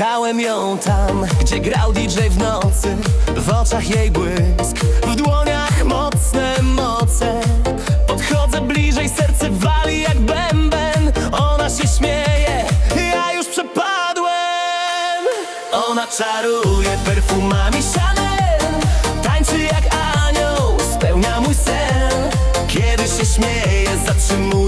Widziałem ją tam, gdzie grał DJ w nocy. W oczach jej błysk, w dłoniach mocne moce. Podchodzę bliżej, serce wali jak bęben. Ona się śmieje, ja już przepadłem. Ona czaruje perfumami Chanel Tańczy jak anioł, spełnia mój sen. Kiedy się śmieje, zatrzymuje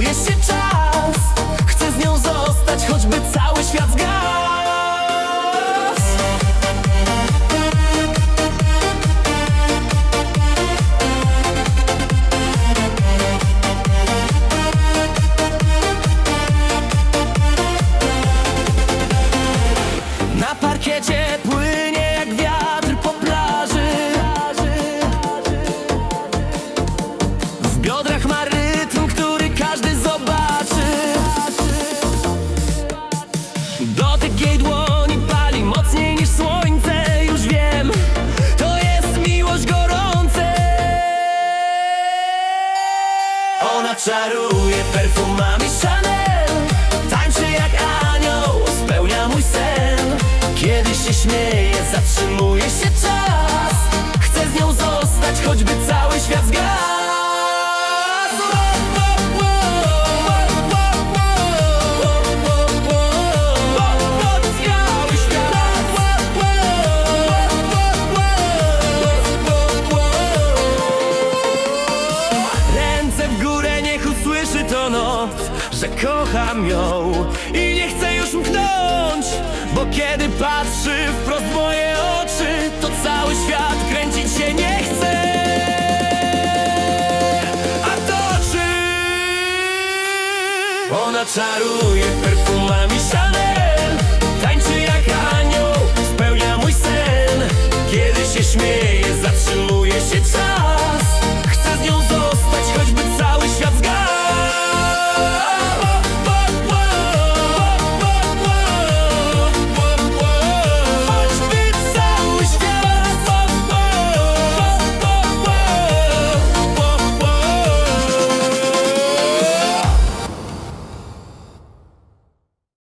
jej dłoni pali mocniej niż słońce Już wiem, to jest miłość gorące. Ona czaruje perfumami Chanel. Tańczy jak anioł, spełnia mój sen. Kiedy się śmieje, zatrzymuje się czas to noc, że kocham ją I nie chcę już mknąć, bo kiedy patrzy wprost w moje oczy To cały świat kręcić się nie chce. A to czy ona czaruje perfumami Chanel Tańczy jak anioł, spełnia mój sen Kiedy się śmieje.